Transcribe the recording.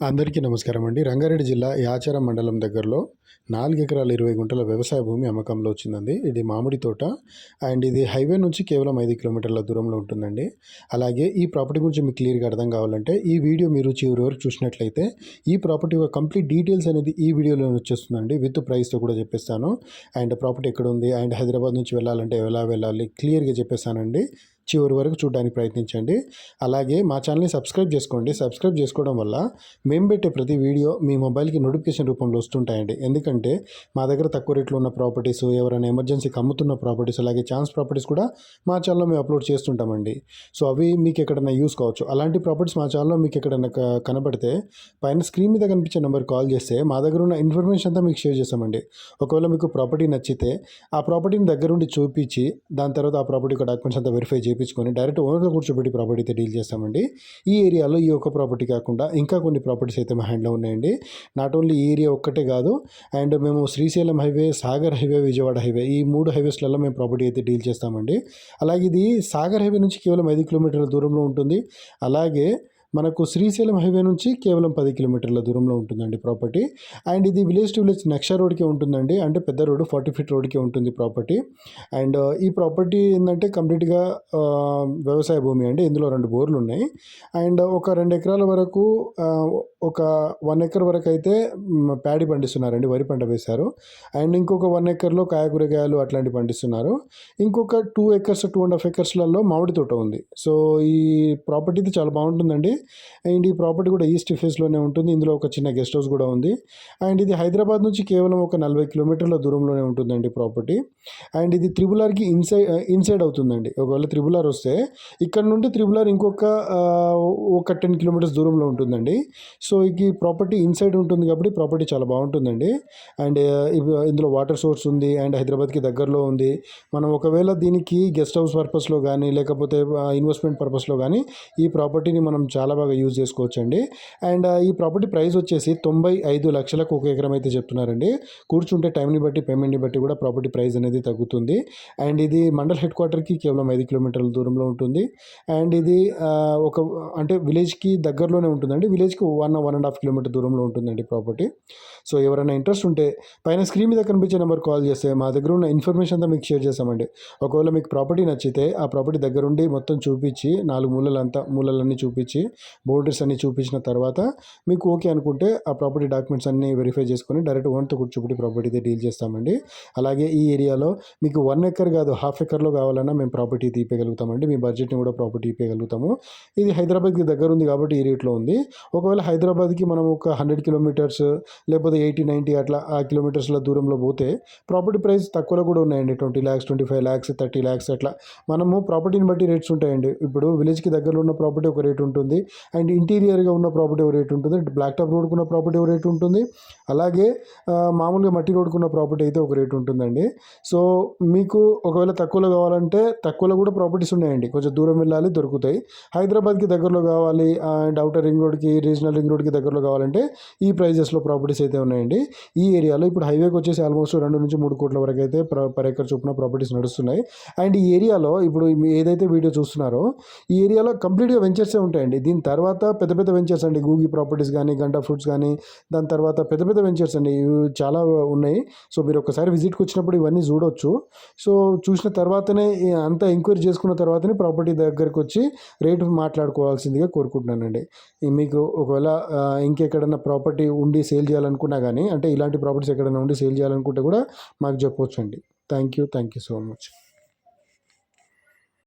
అందరికీ నమస్కారం అండి. రంగారెడ్డి జిల్లా యాచారం మండలం దగ్గరలో నాలుగు ఎకరాల ఇరవై గుంటల వ్యవసాయ భూమి అమ్మకంలో వచ్చిందండి. ఇది మామిడి తోట. అండ్ ఇది హైవే నుంచి కేవలం ఐదు కిలోమీటర్ల దూరంలో ఉంటుందండి. అలాగే ఈ ప్రాపర్టీ గురించి మీకు క్లియర్గా అర్థం కావాలంటే ఈ వీడియో మీరు చివరి వరకు చూసినట్లయితే ఈ ప్రాపర్టీ యొక్క కంప్లీట్ డీటెయిల్స్ అనేది ఈ వీడియోలో వచ్చేస్తుందండి. విత్ ప్రైస్తో కూడా చెప్పేస్తాను. అండ్ ప్రాపర్టీ ఎక్కడ ఉంది? అండ్ హైదరాబాద్ నుంచి వెళ్ళాలంటే ఎలా వెళ్ళాలి? క్లియర్గా చెప్పేస్తానండి. చివరి వరకు చూడడానికి ప్రయత్నించండి. అలాగే మా ఛానల్ని సబ్స్క్రైబ్ చేసుకోండి. సబ్స్క్రైబ్ చేసుకోవడం వల్ల మేము పెట్టే ప్రతి వీడియో మీ మొబైల్కి నోటిఫికేషన్ రూపంలో వస్తుంటాయండి. ఎందుకంటే మా దగ్గర తక్కువ రేట్లో ఉన్న ప్రాపర్టీస్ ఎవరైనా ఎమర్జెన్సీకి అమ్ముతున్న ప్రాపర్టీస్ అలాగే ఛాన్స్ ప్రాపర్టీస్ కూడా మా ఛానల్లో మేము అప్లోడ్ చేస్తుంటామండి. సో అవి మీకు ఎక్కడైనా యూస్ కావచ్చు. అలాంటి ప్రాపర్టీస్ మా ఛానల్లో మీకు ఎక్కడైనా కనబడితే పైన స్క్రీన్ మీద కనిపించే నెంబర్ కాల్ చేస్తే మా దగ్గర ఉన్న ఇన్ఫర్మేషన్ అంతా మీకు షేర్ చేస్తామండి. ఒకవేళ మీకు ప్రాపర్టీ నచ్చితే ఆ ప్రాపర్టీని దగ్గరుండి చూపించి దాని తర్వాత ఆ ప్రాపర్టీ యొక్క డాక్యుమెంట్స్ అంతా వెరిఫై చేయించుకొని డైరెక్ట్ ఓనర్తో కూర్చోబెట్టి ప్రాపర్టీ అయితే డీల్ చేస్తామండి. ఈ ఏరియాలో ఈ ఒక్క ప్రాపర్టీ కాకుండా ఇంకా కొన్ని ప్రాపర్టీస్ అయితే మా హ్యాండ్లో ఉన్నాయండి. నాట్ ఓన్లీ ఈ ఏరియా ఒక్కటే కాదు అండ్ మేము Srisailam highway Sagar highway Vijayawada highway ఈ మూడు హైవేస్లలో మేము ప్రాపర్టీ అయితే డీల్ చేస్తామండి. అలాగే ఇది సాగర్ హైవే నుంచి కేవలం ఐదు కిలోమీటర్ల దూరంలో ఉంటుంది. అలాగే మనకు శ్రీశైలం హైవే నుంచి కేవలం పది కిలోమీటర్ల దూరంలో ఉంటుందండి ప్రాపర్టీ. అండ్ ఇది విలేజ్ టు విలేజ్ నక్షా రోడ్కే ఉంటుందండి. అంటే పెద్ద రోడ్డు ఫార్టీ ఫీట్ రోడ్కే ఉంటుంది ప్రాపర్టీ. అండ్ ఈ ప్రాపర్టీ ఏంటంటే కంప్లీట్గా వ్యవసాయ భూమి అండి. ఇందులో రెండు బోర్లు ఉన్నాయి అండ్ ఒక రెండు ఎకరాల వరకు ఒక వన్ ఎకర్ వరకు అయితే ప్యాడీ పండిస్తున్నారండి వరి పంట వేశారు. అండ్ ఇంకొక వన్ ఎకర్లో కాయకూరగాయలు అట్లాంటివి పండిస్తున్నారు. ఇంకొక two acres two and half ఎకర్స్లలో మామిడి తోట ఉంది. సో ఈ ప్రాపర్టీ అయితే చాలా బాగుంటుందండి. అండ్ ఈ ప్రాపర్టీ కూడా ఈస్ట్ ఫేస్లోనే ఉంటుంది. ఇందులో ఒక చిన్న గెస్ట్ హౌస్ కూడా ఉంది. అండ్ ఇది హైదరాబాద్ నుంచి కేవలం ఒక నలభై కిలోమీటర్ల దూరంలోనే ఉంటుందండి ప్రాపర్టీ. అండ్ ఇది త్రిబుల్ ఆర్కి ఇన్సైడ్ ఇన్సైడ్ అవుతుందండి. ఒకవేళ త్రిబుల్ ఆర్ వస్తే ఇక్కడ నుండి త్రిబుల్ ఆర్ ఇంకొక ఒక టెన్ కిలోమీటర్స్ దూరంలో ఉంటుందండి. సో సో ఈ ప్రాపర్టీ ఇన్సైడ్ ఉంటుంది కాబట్టి ప్రాపర్టీ చాలా బాగుంటుందండి. అండ్ ఇందులో వాటర్ సోర్స్ ఉంది అండ్ హైదరాబాద్కి దగ్గరలో ఉంది. మనం ఒకవేళ దీనికి గెస్ట్ హౌస్ పర్పస్లో కానీ లేకపోతే ఇన్వెస్ట్మెంట్ పర్పస్లో కానీ ఈ ప్రాపర్టీని మనం చాలా బాగా యూజ్ చేసుకోవచ్చు అండి అండ్ ఈ ప్రాపర్టీ ప్రైస్ వచ్చేసి తొంభై ఐదు లక్షలకు ఒక ఎకరం అయితే చెప్తున్నారండి. కూర్చుంటే టైంని బట్టి పేమెంట్ని బట్టి కూడా ప్రాపర్టీ ప్రైస్ అనేది తగ్గుతుంది. అండ్ ఇది మండల్ హెడ్ క్వార్టర్కి కేవలం ఐదు కిలోమీటర్ల దూరంలో ఉంటుంది. అండ్ ఇది ఒక అంటే విలేజ్కి దగ్గరలోనే ఉంటుందండి. విలేజ్కి one one and half kilometre దూరంలో ఉంటుందండి ప్రాపర్టీ. సో ఎవరైనా ఇంట్రెస్ట్ ఉంటే పైన స్క్రీన్ మీద కనిపించే నెంబర్ కాల్ చేస్తే మా దగ్గర ఉన్న ఇన్ఫర్మేషన్ అంతా మీకు షేర్ చేస్తామండి. ఒకవేళ మీకు ప్రాపర్టీ నచ్చితే ఆ ప్రాపర్టీ దగ్గరుండి మొత్తం చూపించి నాలుగు మూలలంతా మూలలన్నీ చూపించి బౌండరీస్ అన్ని చూపించిన తర్వాత మీకు ఓకే అనుకుంటే ఆ ప్రాపర్టీ డాక్యుమెంట్స్ అన్ని వెరిఫై చేసుకొని డైరెక్ట్ ఓన్తో కూర్చోబెట్టి ప్రాపర్టీ డీల్ చేస్తామండి. అలాగే ఈ ఏరియాలో మీకు వన్ ఎకర్ కాదు హాఫ్ ఎకర్లో కావాలన్నా మేము ప్రాపర్టీ తీపేయగలుగుతామండి మీ బడ్జెట్ని కూడా ప్రాపర్టీ తీపేయగలుగుతాము ఇది హైదరాబాద్కి దగ్గర ఉంది కాబట్టి ఈ రేట్లో ఉంది. ఒకవేళ హైదరాబాద్కి మనం ఒక హండ్రెడ్ కిలోమీటర్స్ లేకపోతే ఎయిటీ నైంటీ అట్లా ఆ కిలోమీటర్స్ల దూరంలో పోతే ప్రాపర్టీ ప్రైస్ తక్కువలో కూడా ఉన్నాయండి. Twenty lakhs twenty five lakhs thirty lakhs అట్లా. మనము ప్రాపర్టీని బట్టి రేట్స్ ఉంటాయండి. ఇప్పుడు విలేజ్కి దగ్గరలో ఉన్న ప్రాపర్టీ ఒక రేట్ ఉంటుంది. అండ్ ఇంటీరియర్గా ఉన్న ప్రాపర్టీ ఒక రేట్ ఉంటుంది. బ్లాక్ టాప్ రోడ్కు ఉన్న ప్రాపర్టీ ఒక రేట్ ఉంటుంది. అలాగే మామూలుగా మట్టి రోడ్కు ఉన్న ప్రాపర్టీ అయితే ఒక రేట్ ఉంటుందండి. సో మీకు ఒకవేళ తక్కువలో కావాలంటే తక్కువలో కూడా ప్రాపర్టీస్ ఉన్నాయండి. కొంచెం దూరం వెళ్ళాలి దొరుకుతాయి. హైదరాబాద్కి దగ్గరలో కావాలి అండ్ అవుటర్ రింగ్ రోడ్కి రీజనల్ రింగ్ రోడ్కి దగ్గరలో కావాలంటే ఈ ప్రైజెస్లో ప్రాపర్టీస్ అయితే ఉన్నాయండి. ఈ ఏరియాలో ఇప్పుడు హైవేకి వచ్చేసి ఆల్మోస్ట్ రెండు నుంచి మూడు కోట్ల వరకు అయితే పర్ ఎకర్ చొప్పున ప్రాపర్టీస్ నడుస్తున్నాయి. అండ్ ఈ ఏరియాలో ఇప్పుడు ఏదైతే వీడియో చూస్తున్నారో ఈ ఏరియాలో కంప్లీట్గా వెంచర్సే ఉంటాయండి. దీని తర్వాత పెద్ద పెద్ద వెంచర్స్ అండి. గూగి ప్రాపర్టీస్ కానీ గంటా ఫ్రూట్స్ కానీ దాని తర్వాత పెద్ద పెద్ద వెంచర్స్ అండి. ఇవి చాలా ఉన్నాయి. సో మీరు ఒకసారి విజిట్కి వచ్చినప్పుడు ఇవన్నీ చూడొచ్చు. సో చూసిన తర్వాతనే అంతా ఎంక్వైరీ చేసుకున్న తర్వాతనే ప్రాపర్టీ దగ్గరికి వచ్చి రేటు మాట్లాడుకోవాల్సిందిగా కోరుకుంటున్నానండి. మీకు ఒకవేళ ఇంకెక్కడైనా ఇంకెక్కడన్నా ప్రాపర్టీ ఉండి సేల్ చేయాలనుకున్నా కానీ అంటే ఇలాంటి ప్రాపర్టీస్ ఎక్కడైనా ఉండి సేల్ చేయాలనుకుంటే కూడా మాకు చెప్పొచ్చు అండి thank you thank you so much